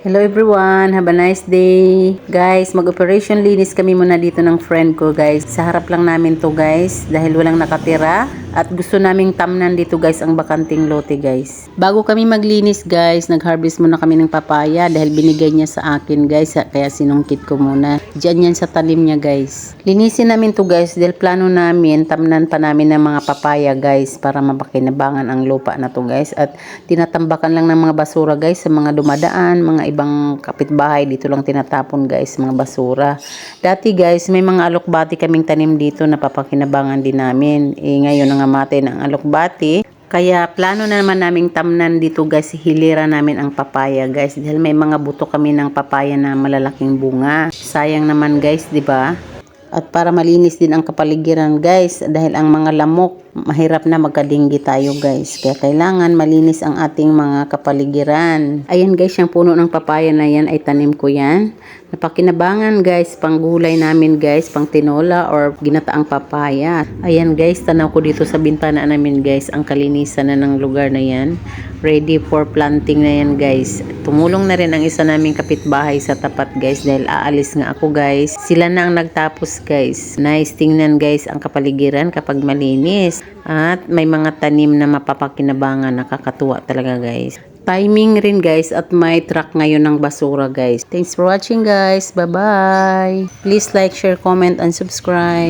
Hello everyone, have a nice day. Guys, mag-operation linis kami muna dito ng friend ko guys. Sa harap lang namin to guys dahil walang nakatira at gusto naming tamnan dito guys ang bakanting lote guys. Bago kami maglinis guys, nag-harvest muna kami ng papaya dahil binigay niya sa akin guys kaya sinungkit ko muna. Diyan yan sa talim niya guys. Linisin namin to guys dahil plano namin tamnan pa namin ng mga papaya guys para mapakinabangan ang lupa na to guys at tinatambakan lang ng mga basura guys sa mga dumadaan, mga ibang kapitbahay dito lang tinatapon guys mga basura. Dati guys may mga alokbati kaming tanim dito na papakinabangan din namin. Eh, ngayon nangamate ng alokbati. Kaya plano na naman naming tamnan dito guys, hilira namin ang papaya guys dahil may mga buto kami ng papaya na malalaking bunga. Sayang naman guys, 'di ba? At para malinis din ang kapaligiran guys dahil ang mga lamok mahirap na magkadinggi tayo guys. Kaya kailangan malinis ang ating mga kapaligiran. Ayan guys, yung puno ng papaya na yan ay tanim ko yan. Napakinabangan guys, pang gulay namin guys, pang tinola or ginataang papaya. Ayan guys, tanaw ko dito sa bintana namin guys, ang kalinisan na ng lugar na yan. Ready for planting na yan guys. Tumulong na rin ang isa naming kapitbahay sa tapat guys dahil aalis nga ako guys. Sila na ang nagtapos guys. Nice tingnan guys ang kapaligiran kapag malinis. At may mga tanim na mapapakinabangan. Nakakatuwa talaga guys. Timing rin guys at may truck ngayon ng basura guys. Thanks for watching guys. Bye-bye. Please like, share, comment, and subscribe.